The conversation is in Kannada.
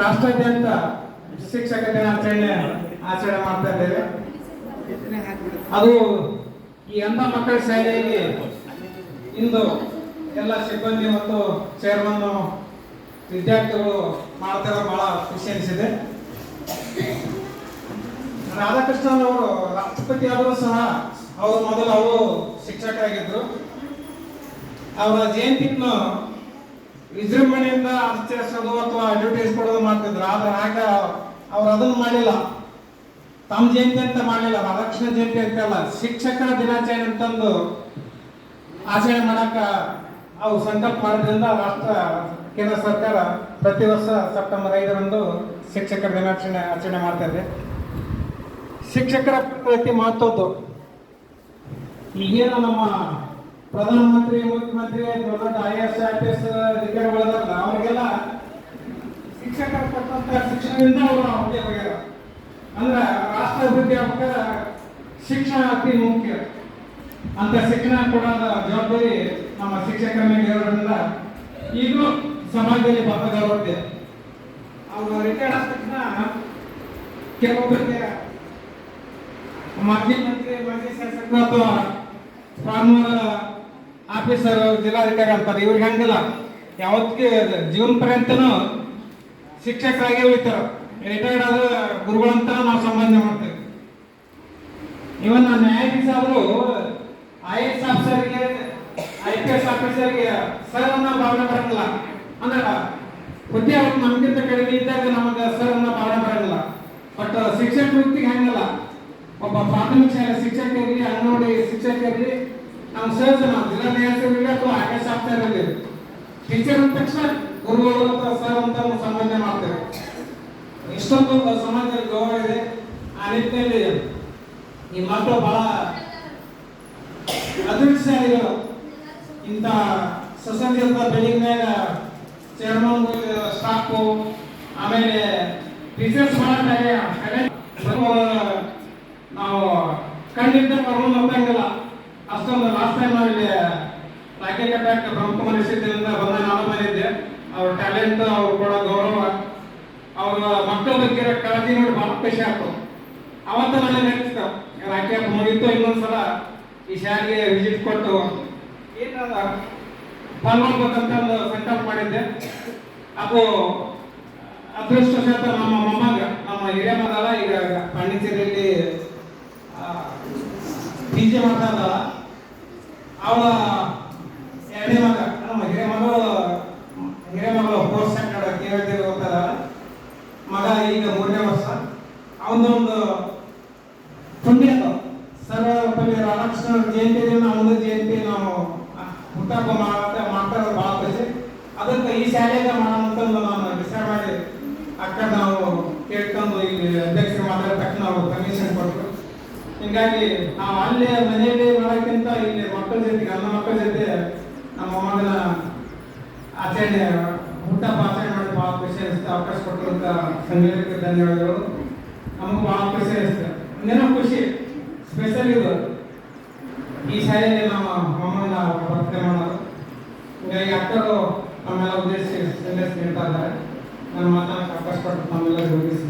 ರಾಷ್ಟ್ರಾದ್ಯಂತ ಶಿಕ್ಷಕ ದಿನಾಚರಣೆ ಆಚರಣೆ ಮಾಡ್ತಾ ಇದ್ದೇವೆ. ಅದು ಈ ಅಂಧ ಮಕ್ಕಳ ಶಾಲೆಯಲ್ಲಿ ಇಂದು ಎಲ್ಲ ಸಿಬ್ಬಂದಿ ಮತ್ತು ಚೇರ್ಮನ್ ವಿದ್ಯಾರ್ಥಿಗಳು ಮಾಡ್ತಾರೆ, ಬಹಳ ಖುಷಿ ಅನಿಸಿದೆ. ರಾಧಾಕೃಷ್ಣನ್ ಅವರು ರಾಷ್ಟ್ರಪತಿ ಆದರೂ ಸಹ ಅವರು ಮೊದಲು ಅವರು ಶಿಕ್ಷಕರಾಗಿದ್ದರು. ಅವರ ಜಯಂತಿಯನ್ನು ವಿಜೃಂಭಣೆಯಿಂದ ಆಚರಿಸೋದು ಅಥವಾ ಅಡ್ವರ್ಟೈಸ್ ಕೊಡೋದು ಮಾಡ್ತಿದ್ರು. ಆದ್ರೆ ಆಗ ಅವ್ರು ಅದನ್ನ ಮಾಡಿಲ್ಲ. ತಮ್ಮ ಜಯಂತಿ ಅಂತ ಮಾಡಲಿಲ್ಲ. ರಾಧಾಕೃಷ್ಣ ಜಯಂತಿ ಅಂತಲ್ಲ ಶಿಕ್ಷಕರ ದಿನಾಚರಣೆ ಅಂತಂದು ಆಚರಣೆ ಮಾಡಕ ಅವು ಸಂಕಲ್ಪ ಮಾಡೋದ್ರಿಂದ ರಾಷ್ಟ್ರ, ಕೇಂದ್ರ ಸರ್ಕಾರ ಪ್ರತಿ ವರ್ಷ ಸೆಪ್ಟೆಂಬರ್ ಐದರಂದು ಶಿಕ್ಷಕರ ದಿನಾಚರಣೆ ಆಚರಣೆ ಮಾಡ್ತಾ ಇದೆ. ಶಿಕ್ಷಕರ ಪ್ರತಿ ಮಹತ್ವದ್ದು. ಈಗೇನು ನಮ್ಮ ಪ್ರಧಾನಮಂತ್ರಿ, ಮುಖ್ಯಮಂತ್ರಿ, ದೊಡ್ಡ ದೊಡ್ಡ I S I P S ಅಧಿಕಾರಿಗಳದಾರಲ್ಲ ಅವರಿಗೆಲ್ಲ ಶಿಕ್ಷಕರು ಕೊಟ್ಟಂತ ಶಿಕ್ಷಣದಿಂದ ಅವರು ಅವ್ರಿಗೆ ಬಗೆಯ ಅಂದ್ರೆ ರಾಷ್ಟ್ರ ಅಭಿವೃದ್ಧಿ ಆಗ್ಬೇಕಾದ್ರೆ ಶಿಕ್ಷಣ ಅತಿ ಮುಖ್ಯ. ಅಂತ ಶಿಕ್ಷಣ ಕೊಡೋದ ಜವಾಬ್ದಾರಿ ನಮ್ಮ ಶಿಕ್ಷಕರ ಮೇಲೆ ಇರೋದ್ರಿಂದ ಈಗಲೂ ಸಮಾಜದಲ್ಲಿ ಬದಲಾಗುತ್ತೆ ಅವರು ರಿಟೈರ್ಡ್ ಆದ ತಕ್ಷಣ ಕೆಲವೊಬ್ಬರಿಗೆ ಮಾಜಿ ಮಂತ್ರಿ, ಮಾಜಿ ಶಾಸಕರು ಅಥವಾ ಆಫೀಸರ್ ಜಿಲ್ಲಾಧಿಕಾರಿ ಅಂತಾರೆ ಇವ್ರಿಗೆ ಹಂಗಿಲ್ಲ. ಯಾವತ್ತಿಗೆ ಜೀವನ ಪರ್ಯಂತನು ಶಿಕ್ಷಕರಾಗಿ ಉಳಿತಾರ. ರಿಟೈರ್ಡ್ ಆದ ಗುರುಗಳಂತ ನಾವು ಸಂಬಂಧ ಮಾಡ್ತೇವೆ ಇವನ್ ನ್ಯಾಯಾಧೀಶ ಅವರು ಐ ಎಸ್ ಆಫೀಸರ್ಗೆ ಐ ಪಿ ಎಸ್ ಆಫೀಸರ್ಗೆ ಸರ್ ಅನ್ನೋ ಭಾವನೆ ಬರಂಗಿಲ್ಲ. ಅಂದ್ರೆ ಹುದ್ದೆ ಅವತ್ತು ನಮ್ಗಿಂತ ಕಡಿಮೆ ಇದ್ದಾಗ ನಮಗೆ ಸರ್ ಅನ್ನೋ ಭಾವನೆ ಬರಂಗಿಲ್ಲ. ಬಟ್ ಶಿಕ್ಷಕ ವೃತ್ತಿಗೆ ಹಂಗಲ್ಲ. ಒಬ್ಬ ಪ್ರಾಥಮಿಕ ಶಾಲೆ ಶಿಕ್ಷಕರಿಗೆ ಅಂಗನವಾಡಿ ಶಿಕ್ಷಕರಿಗೆ ನಾವು ಸರ್ ನಾವು ಜಿಲ್ಲಾ ನ್ಯಾಯಾಧೀಶರಿಗೆ ಅಥವಾ ಐ ಎಸ್ ಆಫೀಸರ್ ಇರಲಿ ಟೀಚರ್ ಅಂದ ತಕ್ಷಣ ಗುರುಗಳು ಅಂತ ಸರ್ ಅಂತ ಸಂಬಂಧ ಮಾಡ್ತೇವೆ. ಇಷ್ಟೊಂದು ಸಮಾಜದಲ್ಲಿ ಗೌರವ ಇದೆ. ಆ ನಿಟ್ಟಿನಲ್ಲಿ ಈ ಮಕ್ಕಳು ಬಹಳ ಅದೃಷ್ಟಶಾಲಿಗಳು. ಇಂಥ ಸುಸಂಗತ ಬಿಲ್ಡಿಂಗ್ ಮ್ಯಾಗ ಚೇರ್ಮನ್ ಸ್ಟಾಫು ಆಮೇಲೆ ಟೀಚರ್ಸ್ ಮಾಡ್ತಾರೆ ನಾವು ಕಣ್ಣಿಂದ ಕರ್ಕೊಂಡು ಹೋಗ್ತಂಗಿಲ್ಲ ಅಷ್ಟೊಂದು ಲಾಸ್ಟ್ ಟೈಮ್ ನಾವು ಇಲ್ಲಿ ಅಟ್ಯಾಕ್ ಬ್ರಹ್ಮಕುಮಾರಿ ಸ್ಥಿತಿಯಿಂದ ಬಂದ ನಾನು ಬಂದಿದ್ದೆ. ಅವ್ರ ಟ್ಯಾಲೆಂಟ್ ಅವ್ರು ಕೂಡ ಗೌರವ, ಅವ್ರ ಮಕ್ಕಳ ಬಗ್ಗೆ ಕಾಳಜಿ ನೋಡಿ ಬಹಳ ಖುಷಿ ಆಯ್ತು. ಅವತ್ತ ನನಗೆ ನೆನಪಿಸ್ತ ರಾಕೆಟ್ ಮುಗಿತು, ಇನ್ನೊಂದ್ಸಲ ಈ ಶಾಲೆಗೆ ವಿಸಿಟ್ ಕೊಟ್ಟು ಏನಾದ ಪಾಲ್ಗೊಳ್ಬೇಕಂತ ಒಂದು ಸಂಕಲ್ಪ ಮಾಡಿದ್ದೆ. ಅದು ಅದೃಷ್ಟ ನಮ್ಮ ಮೊಮ್ಮಗ, ನಮ್ಮ ಹಿರಿಯ ಮಗಲ್ಲ ಈಗ ಪಾಂಡಿಚೇರಿಯಲ್ಲಿ ಪಿ ಜೆ ಮಾಡ್ತಾ ಇದ್ದಾಳ ಅವಳ ಎರಡನೇ ಮಗ, ನಮ್ಮ ಹಿರಿಯ ಮಗಳು ಹಿರಿಯ ಮಗಳು ಫೋರ್ತ್ ಸ್ಟ್ಯಾಂಡರ್ಡ್ ದೇವದೇ ಹೋಗ್ತಾ ಇದ್ದಾಳ ಮಗ ಈಗ ಮೂರನೇ ವರ್ಷ. ಅವನೊಂದು ಪುಣ್ಯ ಸರ್ವಪಲ್ಲಿ ರಾಮಕೃಷ್ಣ ಜಯಂತಿ ಅವನ ಜಯಂತಿ ನಾವು ಹುಟ್ಟಹಬ್ಬ ಮಾಡ್ತಾ ಮಾಡ್ತಾ ಇರೋದು ಭಾಳ ಖುಷಿ. ಅದಕ್ಕೆ ಈ ಶಾಲೆಗೆ ಮಾಡೋಣ ನಾನು. ಡಿಸೈಡ್ ಮಾಡಿ ಅಕ್ಕ ನಾವು ಹಿಂಗಾಗಿ ನಾವು ಅಲ್ಲಿ ಮನೆಯಲ್ಲಿ ಮಾಡೋಕ್ಕಿಂತ ಇಲ್ಲಿ ಮಕ್ಕಳ ಜೊತೆಗೆ ನನ್ನ ಮಕ್ಕಳ ಜೊತೆ ನಮ್ಮ ಮಗನ ಆಚರಣೆ ಹುಟ್ಟಹಬ್ಬ ಆಚರಣೆ ಮಾಡಿ ಭಾಳ ಖುಷಿ ಅನಿಸುತ್ತೆ, ಅವಕಾಶ ಕೊಟ್ಟಿರುವಂತ ಸಂಘಟನೆಗೆ ಧನ್ಯವಾದಗಳು. ನಮಗೆ ಭಾಳ ಖುಷಿ ಅನಿಸುತ್ತೆ. ಇನ್ನೇನೋ ಖುಷಿ ಸ್ಪೆಷಲ್ ಇದು. ಈ ಶಾಲೆಯಲ್ಲಿ ನಮ್ಮ ಮೊಮ್ಮನ ವರ್ತನೆ ಮಾಡೋದು. ಹೀಗಾಗಿ ಅಕ್ಕರು ನಮ್ಮೆಲ್ಲ ಉದ್ದೇಶಿಸಿ ಸಂದೇಶ ನೀಡ್ತಾ ಇದ್ದಾರೆ. ನನ್ನ ಮಾತನ್ನ ಅವಕಾಶ ಕೊಟ್ಟು ತಮ್ಮೆಲ್ಲರಿಗೂ ಉದ್ದೇಶಿಸಿ